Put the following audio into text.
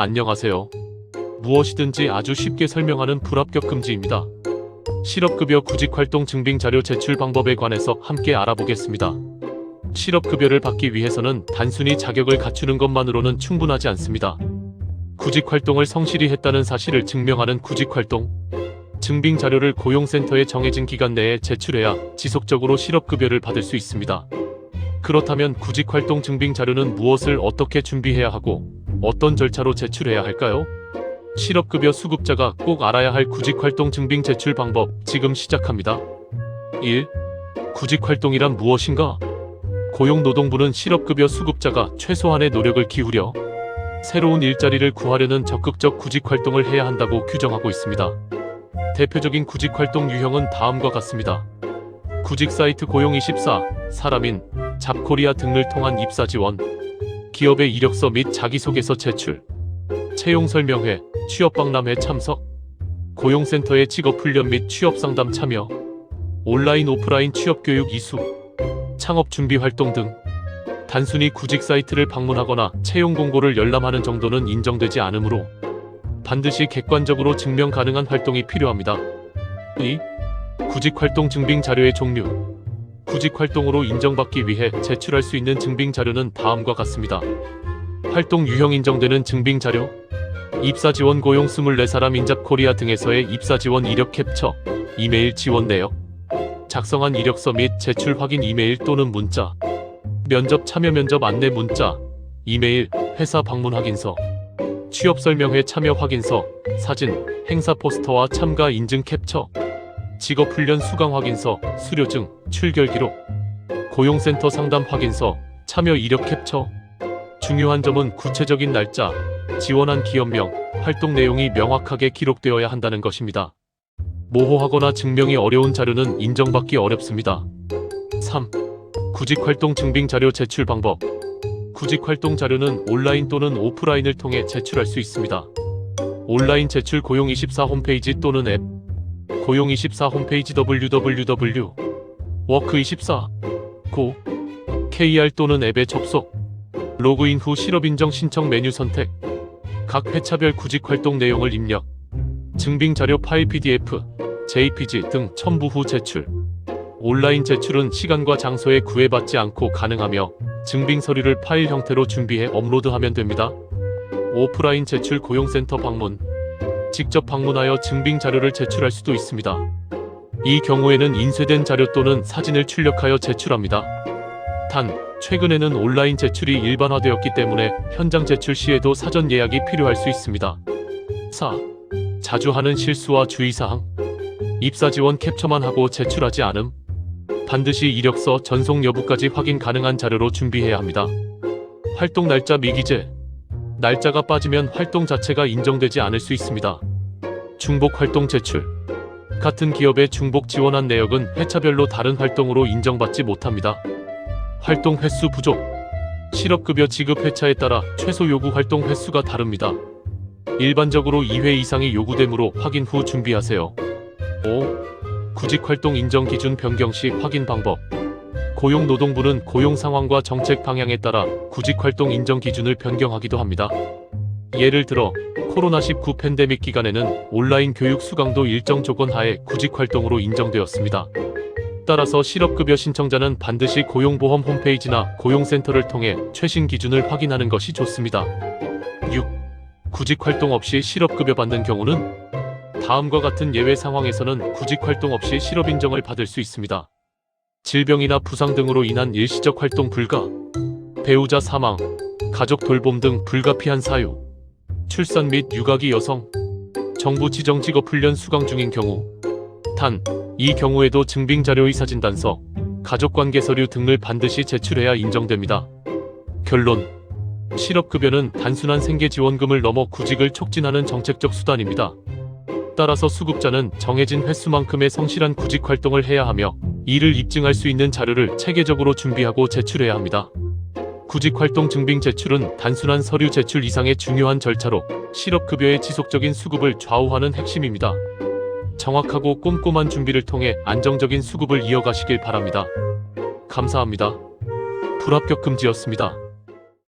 안녕하세요. 무엇이든지 아주 쉽게 설명하는 불합격 금지입니다. 실업급여 구직활동 증빙 자료 제출 방법에 관해서 함께 알아보겠습니다. 실업급여를 받기 위해서는 단순히 자격을 갖추는 것만으로는 충분하지 않습니다. 구직활동을 성실히 했다는 사실을 증명하는 구직활동, 증빙 자료를 고용센터에 정해진 기간 내에 제출해야 지속적으로 실업급여를 받을 수 있습니다. 그렇다면 구직활동 증빙 자료는 무엇을 어떻게 준비해야 하고 어떤 절차로 제출해야 할까요? 실업급여 수급자가 꼭 알아야 할 구직활동 증빙 제출 방법 지금 시작합니다. 1. 구직활동이란 무엇인가? 고용노동부는 실업급여 수급자가 최소한의 노력을 기울여 새로운 일자리를 구하려는 적극적 구직활동을 해야 한다고 규정하고 있습니다. 대표적인 구직활동 유형은 다음과 같습니다. 구직 사이트 고용24, 사람인, 잡코리아 등을 통한 입사 지원, 기업의 이력서 및 자기소개서 제출, 채용 설명회, 취업 박람회 참석, 고용센터의 직업 훈련 및 취업 상담 참여, 온라인 오프라인 취업 교육 이수, 창업 준비 활동 등 단순히 구직 사이트를 방문하거나 채용 공고를 열람하는 정도는 인정되지 않으므로 반드시 객관적으로 증명 가능한 활동이 필요합니다. 2. 구직 활동 증빙 자료의 종류. 구직 활동으로 인정받기 위해 제출할 수 있는 증빙 자료는 다음과 같습니다. 활동 유형 인정되는 증빙 자료, 입사 지원 고용 24사람 인잡 코리아 등에서의 입사 지원 이력 캡처, 이메일 지원 내역, 작성한 이력서 및 제출 확인 이메일 또는 문자, 면접 참여 면접 안내 문자, 이메일, 회사 방문 확인서, 취업 설명회 참여 확인서, 사진, 행사 포스터와 참가 인증 캡처, 직업 훈련 수강 확인서, 수료증, 출결 기록, 고용센터 상담 확인서, 참여 이력 캡처. 중요한 점은 구체적인 날짜, 지원한 기업명, 활동 내용이 명확하게 기록되어야 한다는 것입니다. 모호하거나 증명이 어려운 자료는 인정받기 어렵습니다. 3. 구직활동 증빙 자료 제출 방법. 구직활동 자료는 온라인 또는 오프라인을 통해 제출할 수 있습니다. 온라인 제출 고용24 홈페이지 또는 앱, 고용24 홈페이지 www, 워크24, 고, KR 또는 앱에 접속, 로그인 후 실업인정 신청 메뉴 선택, 각 회차별 구직활동 내용을 입력, 증빙 자료 파일 PDF, JPG 등 첨부 후 제출. 온라인 제출은 시간과 장소에 구애받지 않고 가능하며 증빙 서류를 파일 형태로 준비해 업로드하면 됩니다. 오프라인 제출 고용센터 방문. 직접 방문하여 증빙 자료를 제출할 수도 있습니다. 이 경우에는 인쇄된 자료 또는 사진을 출력하여 제출합니다. 단, 최근에는 온라인 제출이 일반화되었기 때문에 현장 제출 시에도 사전 예약이 필요할 수 있습니다. 4. 자주 하는 실수와 주의사항. 입사 지원 캡처만 하고 제출하지 않음. 반드시 이력서 전송 여부까지 확인 가능한 자료로 준비해야 합니다. 활동 날짜 미기재. 날짜가 빠지면 활동 자체가 인정되지 않을 수 있습니다. 중복 활동 제출. 같은 기업에 중복 지원한 내역은 회차별로 다른 활동으로 인정받지 못합니다. 활동 횟수 부족. 실업급여 지급 회차에 따라 최소 요구 활동 횟수가 다릅니다. 일반적으로 2회 이상이 요구되므로 확인 후 준비하세요. 5. 구직활동 인정 기준 변경 시 확인 방법. 고용노동부는 고용 상황과 정책 방향에 따라 구직 활동 인정 기준을 변경하기도 합니다. 예를 들어 코로나19 팬데믹 기간에는 온라인 교육 수강도 일정 조건 하에 구직 활동으로 인정되었습니다. 따라서 실업급여 신청자는 반드시 고용보험 홈페이지나 고용센터를 통해 최신 기준을 확인하는 것이 좋습니다. 6. 구직 활동 없이 실업급여 받는 경우는 다음과 같은 예외 상황에서는 구직 활동 없이 실업 인정을 받을 수 있습니다. 질병이나 부상 등으로 인한 일시적 활동 불가, 배우자 사망, 가족 돌봄 등 불가피한 사유, 출산 및 육아기 여성, 정부 지정 직업 훈련 수강 중인 경우, 단, 이 경우에도 증빙 자료의 사진단서, 가족관계 서류 등을 반드시 제출해야 인정됩니다. 결론 실업급여는 단순한 생계지원금을 넘어 구직을 촉진하는 정책적 수단입니다. 따라서 수급자는 정해진 횟수만큼의 성실한 구직 활동을 해야 하며 이를 입증할 수 있는 자료를 체계적으로 준비하고 제출해야 합니다. 구직 활동 증빙 제출은 단순한 서류 제출 이상의 중요한 절차로 실업급여의 지속적인 수급을 좌우하는 핵심입니다. 정확하고 꼼꼼한 준비를 통해 안정적인 수급을 이어가시길 바랍니다. 감사합니다. 불합격 금지였습니다.